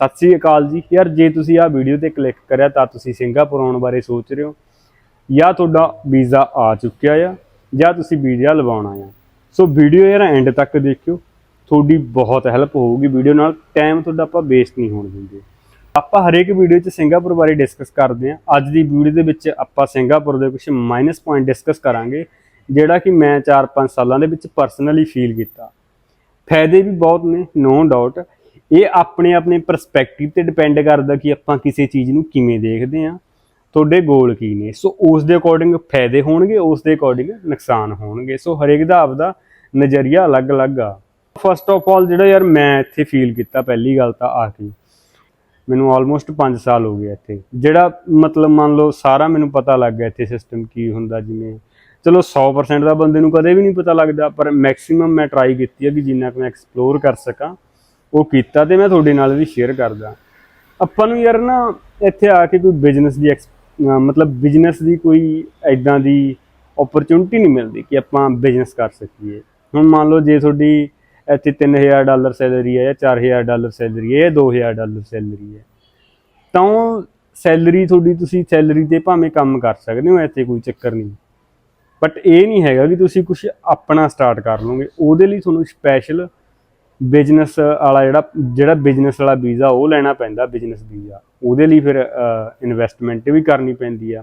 ਸਤਿ ਸ੍ਰੀ ਅਕਾਲ ਜੀ। ਯਾਰ, ਜੇ ਤੁਸੀਂ ਆਹ ਵੀਡੀਓ ਤੇ ਕਲਿੱਕ ਕਰਿਆ ਤਾਂ ਤੁਸੀਂ ਸਿੰਗਾਪੁਰ ਆਉਣ ਬਾਰੇ ਸੋਚ ਰਹੇ ਹੋ। ਜਾਂ ਤੁਹਾਡਾ ਵੀਜ਼ਾ ਆ ਚੁੱਕਿਆ ਆ, ਜਾਂ ਤੁਸੀਂ ਵੀਜ਼ਾ ਲਵਾਉਣਾ ਆ ਸੋ ਵੀਡੀਓ ਯਾਰ ਐਂਡ ਤੱਕ ਦੇਖਿਓ। ਤੁਹਾਡੀ ਬਹੁਤ ਹੈਲਪ ਹੋਊਗੀ ਵੀਡੀਓ ਨਾਲ। ਟਾਈਮ ਤੁਹਾਡਾ ਆਪਾਂ ਵੇਸਟ ਨਹੀਂ ਹੋਣ ਦਿੰਦੇ। ਆਪਾਂ ਹਰੇਕ ਵੀਡੀਓ 'ਚ ਸਿੰਗਾਪੁਰ ਬਾਰੇ ਡਿਸਕਸ ਕਰਦੇ ਹਾਂ। ਅੱਜ ਦੀ ਵੀਡੀਓ ਦੇ ਵਿੱਚ ਆਪਾਂ ਸਿੰਗਾਪੁਰ ਦੇ ਕੁਝ ਮਾਈਨਸ ਪੁਆਇੰਟ ਡਿਸਕਸ ਕਰਾਂਗੇ, ਜਿਹੜਾ ਕਿ ਮੈਂ 4-5 ਸਾਲਾਂ ਦੇ ਵਿੱਚ ਪਰਸਨਲੀ ਫੀਲ ਕੀਤਾ। ਫਾਇਦੇ ਵੀ ਬਹੁਤ ਨੇ ਨੋ ਡਾਊਟ ਇਹ ਆਪਣੇ ਆਪਣੇ ਪਰਸਪੈਕਟਿਵ ਤੇ ਡਿਪੈਂਡ ਕਰਦਾ ਕਿ ਆਪਾਂ ਕਿਸੇ ਚੀਜ਼ ਨੂੰ ਕਿਵੇਂ ਦੇਖਦੇ ਆ ਤੁਹਾਡੇ ਗੋਲ ਕੀ ਨੇ। ਸੋ ਉਸ ਦੇ ਅਕੋਰਡਿੰਗ ਫਾਇਦੇ ਹੋਣਗੇ ਉਸ ਦੇ ਅਕੋਰਡਿੰਗ ਨੁਕਸਾਨ ਹੋਣਗੇ। ਸੋ ਹਰੇਕ ਦਾ ਆਪਦਾ ਨਜ਼ਰੀਆ ਅਲੱਗ-ਅਲੱਗ ਆ। ਫਸਟ ਆਫ ਆਲ ਜਿਹੜਾ ਯਾਰ ਮੈਂ ਇੱਥੇ ਫੀਲ ਕੀਤਾ ਪਹਿਲੀ ਗੱਲ ਤਾਂ ਆ ਕੇ, ਮੈਨੂੰ ਆਲਮੋਸਟ 5 ਸਾਲ ਹੋ ਗਏ ਇੱਥੇ। ਜਿਹੜਾ ਮਤਲਬ ਮੰਨ ਲਓ ਸਾਰਾ ਮੈਨੂੰ ਪਤਾ ਲੱਗ ਗਿਆ ਇੱਥੇ ਸਿਸਟਮ ਕੀ ਹੁੰਦਾ ਜਿਵੇਂ। ਚਲੋ 100% ਦਾ ਬੰਦੇ ਨੂੰ ਕਦੇ ਵੀ ਨਹੀਂ ਪਤਾ ਲੱਗਦਾ, ਪਰ ਮੈਕਸਿਮਮ ਮੈਂ ਟਰਾਈ ਕੀਤੀ ਹੈ ਕਿ ਜਿੰਨਾ ਕੁ ਮੈਂ ਐਕਸਪਲੋਰ ਕਰ ਸਕਾਂ। ਉਹ ਕੀਤਾ ਤੇ ਮੈਂ ਤੁਹਾਡੇ ਨਾਲ ਵੀ ਸ਼ੇਅਰ ਕਰਦਾ। ਆਪਾਂ ਨੂੰ ਯਾਰ ਨਾ ਇੱਥੇ ਆ ਕੇ ਕੋਈ ਬਿਜ਼ਨਸ ਦੀ ex- ਮਤਲਬ ਬਿਜ਼ਨਸ ਦੀ ਕੋਈ ਐਦਾਂ ਦੀ ਓਪਰਚੁਨਿਟੀ ਨਹੀਂ ਮਿਲਦੀ ਕਿ ਆਪਾਂ ਬਿਜ਼ਨਸ ਕਰ ਸਕੀਏ। ਹੁਣ ਮੰਨ ਲਓ ਜੇ ਤੁਹਾਡੀ ਇੱਥੇ 3000 ਡਾਲਰ ਸੈਲਰੀ ਹੈ ਜਾਂ 4000 ਡਾਲਰ ਸੈਲਰੀ ਹੈ ਜਾਂ 2000 ਡਾਲਰ ਸੈਲਰੀ ਹੈ ਤਾਂ ਸੈਲਰੀ ਤੁਹਾਡੀ ਤੁਸੀਂ ਸੈਲਰੀ ਤੇ ਭਾਵੇਂ ਕੰਮ ਕਰ ਸਕਦੇ ਹੋ, ਇੱਥੇ ਕੋਈ ਚੱਕਰ ਨਹੀਂ। ਬਟ ਇਹ ਨਹੀਂ ਹੈਗਾ ਕਿ ਤੁਸੀਂ ਕੁਝ ਆਪਣਾ ਸਟਾਰਟ ਕਰ ਲਓਗੇ। ਉਹਦੇ ਲਈ ਤੁਹਾਨੂੰ ਸਪੈਸ਼ਲ ਬਿਜ਼ਨਸ ਵਾਲਾ ਜਿਹੜਾ ਜਿਹੜਾ ਬਿਜ਼ਨਸ ਵਾਲਾ ਵੀਜ਼ਾ ਉਹ ਲੈਣਾ ਪੈਂਦਾ ਬਿਜ਼ਨਸ ਵੀਜ਼ਾ। ਉਹਦੇ ਲਈ ਫਿਰ ਇਨਵੈਸਟਮੈਂਟ ਵੀ ਕਰਨੀ ਪੈਂਦੀ ਆ।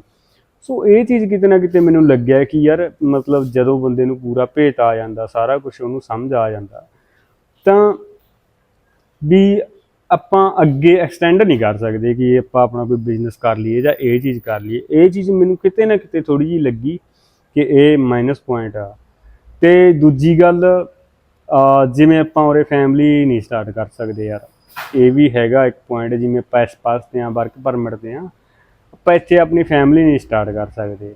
ਸੋ ਇਹ ਚੀਜ਼ ਕਿਤੇ ਨਾ ਕਿਤੇ ਮੈਨੂੰ ਲੱਗਿਆ ਕਿ ਯਾਰ ਮਤਲਬ ਜਦੋਂ ਬੰਦੇ ਨੂੰ ਪੂਰਾ ਭੇਤ ਆ ਜਾਂਦਾ, ਸਾਰਾ ਕੁਝ ਉਹਨੂੰ ਸਮਝ ਆ ਜਾਂਦਾ, ਤਾਂ ਵੀ ਆਪਾਂ ਅੱਗੇ ਐਕਸਟੈਂਡ ਨਹੀਂ ਕਰ ਸਕਦੇ ਕਿ ਆਪਾਂ ਆਪਣਾ ਕੋਈ ਬਿਜ਼ਨਸ ਕਰ ਲਈਏ ਜਾਂ ਇਹ ਚੀਜ਼ ਕਰ ਲਈਏ। ਇਹ ਚੀਜ਼ ਮੈਨੂੰ ਕਿਤੇ ਨਾ ਕਿਤੇ ਥੋੜੀ ਜਿਹੀ ਲੱਗੀ ਕਿ ਇਹ ਮਾਈਨਸ ਪੁਆਇੰਟ ਆ। ਤੇ ਦੂਜੀ ਗੱਲ ਜਿਵੇਂ ਆਪਾਂ ਉਰੇ ਫੈਮਿਲੀ ਨਹੀਂ ਸਟਾਰਟ ਕਰ ਸਕਦੇ ਯਾਰ। ਇਹ ਵੀ ਹੈਗਾ ਇੱਕ ਪੁਆਇੰਟ ਜਿਵੇਂ ਪੈਸ ਪਾਸ ਤੇ ਆ, ਵਰਕ ਪਰਮਿਟ ਤੇ ਆ, ਆਪਾਂ ਇੱਥੇ ਆਪਣੀ ਫੈਮਿਲੀ ਨਹੀਂ ਸਟਾਰਟ ਕਰ ਸਕਦੇ।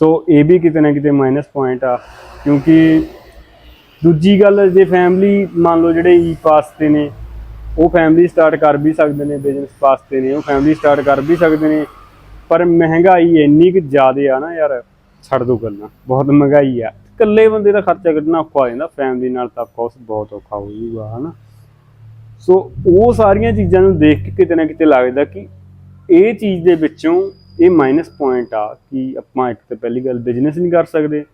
ਸੋ ਇਹ ਵੀ ਕਿਤੇ ਨਾ ਕਿਤੇ ਮਾਈਨਸ ਪੁਆਇੰਟ ਆ, ਕਿਉਂਕਿ ਦੂਜੀ ਗੱਲ, ਜੇ ਫੈਮਿਲੀ ਮੰਨ ਲਓ ਜਿਹੜੇ e ਈ ਪਾਸ ਤੇ ਨੇ, ਉਹ ਫੈਮਿਲੀ ਸਟਾਰਟ ਕਰ ਵੀ ਸਕਦੇ ਨੇ ਬਿਜ਼ਨਸ ਪਾਸ ਤੇ ਨੇ, ਉਹ ਫੈਮਿਲੀ ਸਟਾਰਟ ਕਰ ਵੀ ਸਕਦੇ ਨੇ, ਪਰ ਮਹਿੰਗਾਈ ਇੰਨੀ ਕਿ ਜ਼ਿਆਦਾ ਆ ਨਾ ਯਾਰ, ਛੱਡ ਦੋ ਗੱਲਾਂ, ਬਹੁਤ ਮਹਿੰਗਾਈ ਆ। ਇਕੱਲੇ ਬੰਦੇ ਦਾ ਖਰਚਾ ਕੱਢਣਾ ਔਖਾ ਹੋ ਜਾਂਦਾ ਫੈਮਿਲੀ ਨਾਲ ਤਾਂ ਕੋਸ ਬਹੁਤ ਔਖਾ ਹੋ ਜੂਗਾ ਹਨਾ। ਸੋ ਉਹ ਸਾਰੀਆਂ ਚੀਜ਼ਾਂ ਨੂੰ ਦੇਖ ਕੇ ਕਿਤੇ ਨਾ ਕਿਤੇ ਲੱਗਦਾ ਕਿ ਇਹ ਚੀਜ਼ ਦੇ ਵਿੱਚੋਂ ਇਹ ਮਾਈਨਸ ਪੁਆਇੰਟ ਆ ਕਿ ਆਪਾਂ ਇੱਕ ਤਾਂ ਪਹਿਲੀ ਗੱਲ ਬਿਜ਼ਨਸ ਨਹੀਂ ਕਰ ਸਕਦੇ।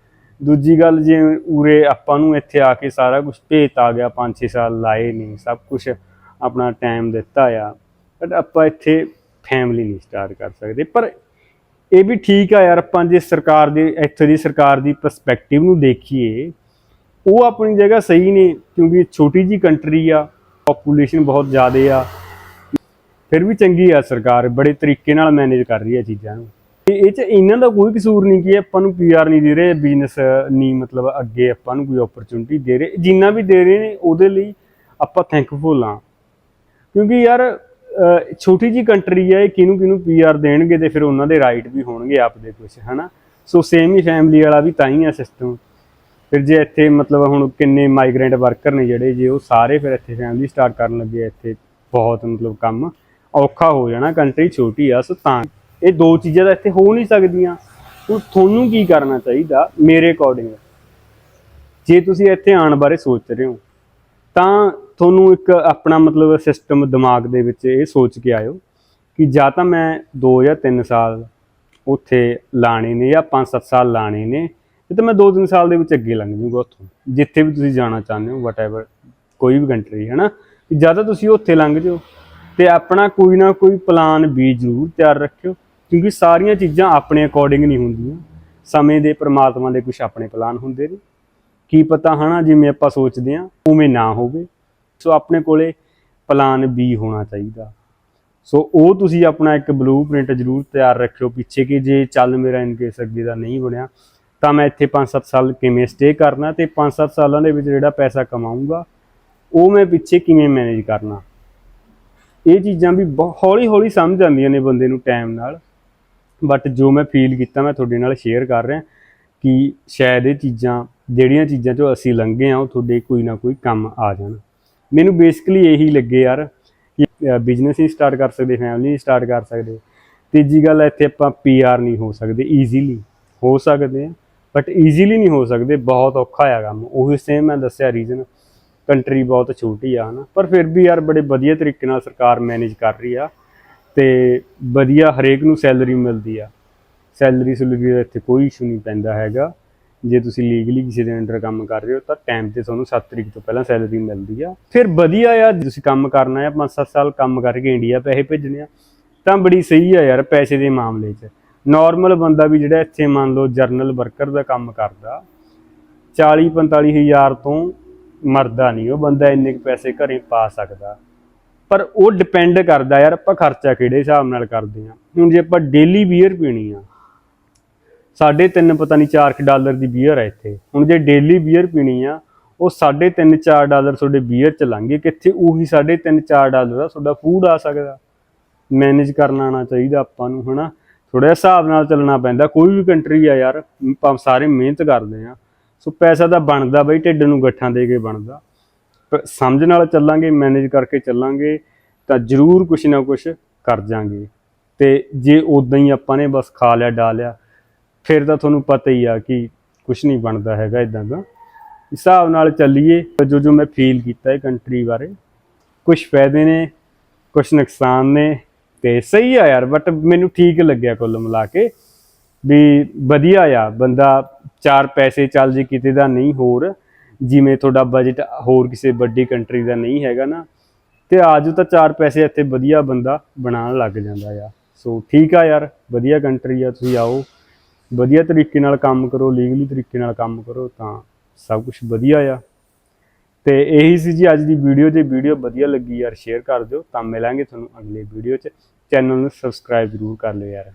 ਦੂਜੀ ਗੱਲ ਜੇ ਉਰੇ ਆਪਾਂ ਨੂੰ ਇੱਥੇ ਆ ਕੇ ਸਾਰਾ ਕੁਝ ਭੇਤ ਆ ਗਿਆ 5-6 ਸਾਲ ਲਾਏ ਨਹੀਂ, ਸਭ ਕੁਝ ਆਪਣਾ ਟਾਈਮ ਦਿੱਤਾ ਆ ਬਟ ਆਪਾਂ ਇੱਥੇ ਫੈਮਿਲੀ ਨਹੀਂ ਸਟਾਰਟ ਕਰ ਸਕਦੇ। ਪਰ ਇਹ ਵੀ ਠੀਕ ਆ ਯਾਰ, ਆਪਾਂ ਜੇ ਸਰਕਾਰ ਦੇ, ਇੱਥੇ ਦੀ ਸਰਕਾਰ ਦੀ ਪਰਸਪੈਕਟਿਵ ਨੂੰ ਦੇਖੀਏ, ਉਹ ਆਪਣੀ ਜਗ੍ਹਾ ਸਹੀ ਨੇ ਕਿਉਂਕਿ ਛੋਟੀ ਜੀ ਕੰਟਰੀ ਆ ਪੋਪੂਲੇਸ਼ਨ ਬਹੁਤ ਜ਼ਿਆਦਾ ਆ। ਫਿਰ ਵੀ ਚੰਗੀ ਆ ਸਰਕਾਰ, ਬੜੇ ਤਰੀਕੇ ਨਾਲ ਮੈਨੇਜ ਕਰ ਰਹੀ ਆ ਚੀਜ਼ਾਂ ਨੂੰ। ਤੇ ਇਹ ਚ ਇਹਨਾਂ ਦਾ ਕੋਈ ਕਸੂਰ ਨਹੀਂ ਕਿ ਆਪਾਂ ਨੂੰ ਪੀਆਰ ਨਹੀਂ ਦੇ ਰਹੇ ਬਿਜ਼ਨਸ ਨਹੀਂ ਮਤਲਬ ਅੱਗੇ ਆਪਾਂ ਨੂੰ ਕੋਈ ਓਪਰਚੁਨਿਟੀ ਦੇ ਰਹੇ। ਜਿੰਨਾ ਵੀ ਦੇ ਰਹੇ ਨੇ, ਉਹਦੇ ਲਈ ਆਪਾਂ ਥੈਂਕਫੁਲ ਆ। ਕਿਉਂਕਿ ਯਾਰ ਛੋਟੀ ਜੀ ਕੰਟਰੀ ਹੈ, ਇਹ ਕਿਹਨੂੰ ਕਿਹਨੂੰ ਪੀਆਰ ਦੇਣਗੇ ਤੇ ਫਿਰ ਉਹਨਾਂ ਦੇ ਰਾਈਟ ਵੀ ਹੋਣਗੇ ਆਪਦੇ ਕੁਝ ਹਨਾ? ਸੋ ਸੇਮ ਹੀ ਫੈਮਿਲੀ ਵਾਲਾ ਵੀ ਤਾਂ ਹੀ ਆ ਸਿਸਟਮ ਫਿਰ ਜੇ ਇੱਥੇ ਮਤਲਬ ਹੁਣ ਕਿੰਨੇ ਮਾਈਗ੍ਰੈਂਟ ਵਰਕਰ ਨੇ ਜਿਹੜੇ, ਜੇ ਉਹ ਸਾਰੇ ਫਿਰ ਇੱਥੇ ਫੈਮਿਲੀ ਸਟਾਰਟ ਕਰਨ ਲੱਗੇ ਇੱਥੇ, ਬਹੁਤ ਮਤਲਬ ਕੰਮ ਔਖਾ ਹੋ ਜਾਣਾ ਕੰਟਰੀ ਛੋਟੀ ਆ ਸੋ ਤਾਂ ਇਹ ਦੋ ਚੀਜ਼ਾਂ ਤਾਂ ਇੱਥੇ ਹੋ ਨਹੀਂ ਸਕਦੀਆਂ। ਹੁਣ ਤੁਹਾਨੂੰ ਕੀ ਕਰਨਾ ਚਾਹੀਦਾ ਮੇਰੇ ਅਕੋਰਡਿੰਗ ਜੇ ਤੁਸੀਂ ਇੱਥੇ ਆਉਣ ਬਾਰੇ ਸੋਚ ਰਹੇ ਹੋ ਤਾਂ ਤੁਹਾਨੂੰ ਇੱਕ ਆਪਣਾ ਮਤਲਬ ਸਿਸਟਮ ਦਿਮਾਗ ਦੇ ਵਿੱਚ ਇਹ ਸੋਚ ਕੇ ਆਇਓ ਕਿ ਜਾਂ ਤਾਂ ਮੈਂ 2 ਜਾਂ 3 ਸਾਲ ਉੱਥੇ ਲਾਣੇ ਨੇ ਜਾਂ 5-7 ਸਾਲ ਲਾਣੇ ਨੇ ਤੇ ਤਾਂ ਮੈਂ 2-3 ਸਾਲ ਦੇ ਵਿੱਚ ਅੱਗੇ ਲੰਘ ਜਾਊਗਾ ਉੱਥੋਂ, ਜਿੱਥੇ ਵੀ ਤੁਸੀਂ ਜਾਣਾ ਚਾਹੁੰਦੇ ਹੋ ਵਟਐਵਰ ਕੋਈ ਵੀ ਕੰਟਰੀ ਹੈ ਨਾ ਜਾਂ ਤਾਂ ਤੁਸੀਂ ਉੱਥੇ ਲੰਘ ਜਾਓ ਤੇ ਆਪਣਾ ਕੋਈ ਨਾ ਕੋਈ ਪਲਾਨ ਵੀ ਜ਼ਰੂਰ ਤਿਆਰ ਰੱਖਿਓ, ਕਿਉਂਕਿ ਸਾਰੀਆਂ ਚੀਜ਼ਾਂ ਆਪਣੇ ਅਕੋਰਡਿੰਗ ਨਹੀਂ ਹੁੰਦੀਆਂ। ਸਮੇਂ ਦੇ, ਪਰਮਾਤਮਾ ਦੇ ਕੁਝ ਆਪਣੇ ਪਲਾਨ ਹੁੰਦੇ ਨੇ। ਕੀ ਪਤਾ ਹਨਾ, ਜਿਵੇਂ ਆਪਾਂ ਸੋਚਦੇ ਆ ਉਵੇਂ ਨਾ ਹੋਵੇ। ਸੋ ਆਪਣੇ ਕੋਲੇ ਪਲਾਨ B ਹੋਣਾ ਚਾਹੀਦਾ। ਸੋ ਉਹ ਤੁਸੀਂ ਆਪਣਾ ਇੱਕ ਬਲੂਪ੍ਰਿੰਟ ਜ਼ਰੂਰ ਤਿਆਰ ਰੱਖਿਓ ਪਿੱਛੇ ਕਿ ਜੇ ਚੱਲ ਮੇਰਾ ਇਨ ਕੇਸ ਅੱਗੇ ਦਾ ਨਹੀਂ ਬਣਿਆ, ਤਾਂ ਮੈਂ ਇੱਥੇ 5-7 ਸਾਲ ਕਿਵੇਂ ਸਟੇ ਕਰਨਾ ਤੇ 5-7 ਸਾਲਾਂ ਦੇ ਵਿੱਚ ਜਿਹੜਾ ਪੈਸਾ ਕਮਾਊਂਗਾ, ਉਹ ਮੈਂ ਪਿੱਛੇ ਕਿਵੇਂ ਮੈਨੇਜ ਕਰਨਾ। ਇਹ ਚੀਜ਼ਾਂ ਵੀ ਹੌਲੀ ਹੌਲੀ ਸਮਝ ਆਉਂਦੀਆਂ ਨੇ ਬੰਦੇ ਨੂੰ ਟਾਈਮ ਨਾਲ। ਬਟ ਜੋ ਮੈਂ ਫੀਲ ਕੀਤਾ, ਮੈਂ ਤੁਹਾਡੇ ਨਾਲ ਸ਼ੇਅਰ ਕਰ ਰਿਹਾ ਕਿ ਸ਼ਾਇਦ ਇਹ ਚੀਜ਼ਾਂ ਜਿਹੜੀਆਂ ਚੀਜ਼ਾਂ ਚੋਂ ਅਸੀਂ ਲੰਘੇ ਆ ਉਹ ਤੁਹਾਡੇ ਕੋਈ ਨਾ ਕੋਈ ਕੰਮ ਆ ਜਾਣ। ਮੈਨੂੰ ਬੇਸਿਕਲੀ ਇਹੀ ਲੱਗੇ ਯਾਰ ਕਿ ਬਿਜ਼ਨਸ ਹੀ ਸਟਾਰਟ ਕਰ ਸਕਦੇ ਫੈਮਿਲੀ ਹੀ ਸਟਾਰਟ ਕਰ ਸਕਦੇ। ਤੀਜੀ ਗੱਲ, ਇੱਥੇ ਆਪਾਂ ਪੀਆਰ ਨਹੀਂ ਹੋ ਸਕਦੇ ਈਜ਼ੀਲੀ ਹੋ ਸਕਦੇ ਆ ਬਟ ਈਜ਼ੀਲੀ ਨਹੀਂ ਹੋ ਸਕਦੇ, ਬਹੁਤ ਔਖਾ ਆ ਕੰਮ। ਉਹੀ ਸੇਮ ਮੈਂ ਦੱਸਿਆ ਰੀਜ਼ਨ ਕੰਟਰੀ ਬਹੁਤ ਛੋਟੀ ਆ, ਹਨਾ। ਪਰ ਫਿਰ ਵੀ ਯਾਰ ਬੜੇ ਵਧੀਆ ਤਰੀਕੇ ਨਾਲ ਸਰਕਾਰ ਮੈਨੇਜ ਕਰ ਰਹੀ ਆ ਤੇ ਵਧੀਆ ਹਰੇਕ ਨੂੰ ਸੈਲਰੀ ਮਿਲਦੀ ਆ। ਸੈਲਰੀ ਸੁਲਰੀ ਦਾ ਇੱਥੇ ਕੋਈ ਇਸ਼ੂ ਨਹੀਂ ਪੈਂਦਾ ਹੈਗਾ। ਜੇ ਤੁਸੀਂ ਲੀਗਲੀ ਕਿਸੇ ਦੇ ਅੰਡਰ ਕੰਮ ਕਰ ਰਹੇ ਹੋ, ਤਾਂ ਟਾਈਮ ਤੇ ਤੁਹਾਨੂੰ 7 ਤਰੀਕ ਤੋਂ ਪਹਿਲਾਂ ਸੈਲਰੀ ਮਿਲਦੀ ਆ। ਫਿਰ ਵਧੀਆ ਆ ਤੁਸੀਂ ਕੰਮ ਕਰਨਾ ਆ 5-7 ਸਾਲ ਕੰਮ ਕਰਕੇ ਇੰਡੀਆ ਪੈਸੇ ਭੇਜਣੇ ਆ, ਤਾਂ ਬੜੀ ਸਹੀ ਆ ਯਾਰ ਪੈਸੇ ਦੇ ਮਾਮਲੇ 'ਚ। ਨਾਰਮਲ ਬੰਦਾ ਵੀ ਜਿਹੜਾ ਇੱਥੇ ਮੰਨ ਲਓ ਜਰਨਲ ਵਰਕਰ ਦਾ ਕੰਮ ਕਰਦਾ 40-45 ਹਜ਼ਾਰ ਤੋਂ ਮਰਦਾ ਨਹੀਂ, ਉਹ ਬੰਦਾ ਇੰਨੇ ਕੁ ਪੈਸੇ ਘਰੇ ਪਾ ਸਕਦਾ। ਪਰ ਉਹ ਡਿਪੈਂਡ ਕਰਦਾ ਯਾਰ ਆਪਾਂ ਖਰਚਾ ਕਿਹੜੇ ਹਿਸਾਬ ਨਾਲ ਕਰਦੇ ਆ। ਹੁਣ ਜੇ ਆਪਾਂ ਡੇਲੀ ਬੀਅਰ ਪੀਣੀ ਆ ਸਾਢੇ ਤਿੰਨ ਪਤਾ ਨਹੀਂ 4 ਡਾਲਰ ਦੀ ਬੀਅਰ ਹੈ ਇੱਥੇ। ਹੁਣ ਜੇ ਡੇਲੀ ਬੀਅਰ ਪੀਣੀ ਆ, ਉਹ ਸਾਢੇ ਤਿੰਨ 4 ਡਾਲਰ ਤੁਹਾਡੇ ਬੀਅਰ ਚ ਲੰਘੇ ਕਿੱਥੇ ਉਹੀ ਸਾਢੇ ਤਿੰਨ 4 ਡਾਲਰ ਦਾ ਤੁਹਾਡਾ ਫੂਡ ਆ ਸਕਦਾ। ਮੈਨੇਜ ਕਰਨਾ ਆਉਣਾ ਚਾਹੀਦਾ ਆਪਾਂ ਨੂੰ, ਹਨਾ? ਥੋੜਾ ਹਿਸਾਬ ਨਾਲ ਚੱਲਣਾ ਪੈਂਦਾ। ਕੋਈ ਵੀ ਕੰਟਰੀ ਆ ਯਾਰ, ਆਪਾਂ ਸਾਰੇ ਮਿਹਨਤ ਕਰਦੇ ਆ। ਸੋ ਪੈਸਾ ਤਾਂ ਬਣਦਾ ਬਈ, ਢਿੱਡ ਨੂੰ ਗੱਠਾਂ ਦੇ ਕੇ ਬਣਦਾ। ਪਰ ਸਮਝ ਨਾਲ ਚੱਲਾਂਗੇ ਮੈਨੇਜ ਕਰਕੇ ਚੱਲਾਂਗੇ, ਤਾਂ ਜ਼ਰੂਰ ਕੁਛ ਨਾ ਕੁਛ ਕਰ ਜਾਾਂਗੇ। ਤੇ ਜੇ ਉਦਾਂ ਹੀ ਆਪਾਂ ਨੇ ਬਸ ਖਾ ਲਿਆ ਡਾਲਿਆ ਫਿਰ ਤਾਂ ਤੁਹਾਨੂੰ ਪਤਾ ਹੀ ਆ ਕਿ ਕੁਛ ਨਹੀਂ ਬਣਦਾ ਹੈਗਾ ਇਦਾਂ ਦਾ। ਹਿਸਾਬ ਨਾਲ ਚੱਲੀਏ ਤਾਂ ਜੋ ਜੋ ਮੈਂ ਫੀਲ ਕੀਤਾ ਇਹ ਕੰਟਰੀ ਬਾਰੇ ਕੁਝ ਫਾਇਦੇ ਨੇ ਕੁਝ ਨੁਕਸਾਨ ਨੇ ਤੇ ਸਹੀ ਆ ਯਾਰ ਬਟ ਮੈਨੂੰ ਠੀਕ ਲੱਗਿਆ ਕੁੱਲ ਮਿਲਾ ਕੇ ਵੀ ਵਧੀਆ ਆ, ਬੰਦਾ ਚਾਰ ਪੈਸੇ ਚੱਲ ਜੇ ਕਿਤੇ ਦਾ ਨਹੀਂ ਹੋਰ, ਜਿਵੇਂ ਤੁਹਾਡਾ ਬਜਟ ਹੋਰ ਕਿਸੇ ਵੱਡੀ ਕੰਟਰੀ ਦਾ ਨਹੀਂ ਹੈਗਾ ਨਾ, ਤੇ ਆਜੋ ਤਾਂ ਚਾਰ ਪੈਸੇ ਇੱਥੇ ਵਧੀਆ ਬੰਦਾ ਬਣਾਉਣ ਲੱਗ ਜਾਂਦਾ ਆ ਸੋ ਠੀਕ ਆ ਯਾਰ, ਵਧੀਆ ਕੰਟਰੀ ਆ, ਤੁਸੀਂ ਆਓ। ਵਧੀਆ ਤਰੀਕੇ ਨਾਲ ਕੰਮ ਕਰੋ ਲੀਗਲੀ ਤਰੀਕੇ ਨਾਲ ਕੰਮ ਕਰੋ, ਤਾਂ ਸਭ ਕੁਝ ਵਧੀਆ ਆ। ਤੇ ਇਹੀ ਸੀ ਜੀ ਅੱਜ ਦੀ ਵੀਡੀਓ ਜੇ ਵੀਡੀਓ ਵਧੀਆ ਲੱਗੀ ਯਾਰ ਸ਼ੇਅਰ ਕਰ ਦਿਓ। ਤਾਂ ਮਿਲਾਂਗੇ ਤੁਹਾਨੂੰ ਅਗਲੇ ਵੀਡੀਓ 'ਚ। ਚੈਨਲ ਨੂੰ ਸਬਸਕ੍ਰਾਈਬ ਜ਼ਰੂਰ ਕਰ ਲਿਓ ਯਾਰ।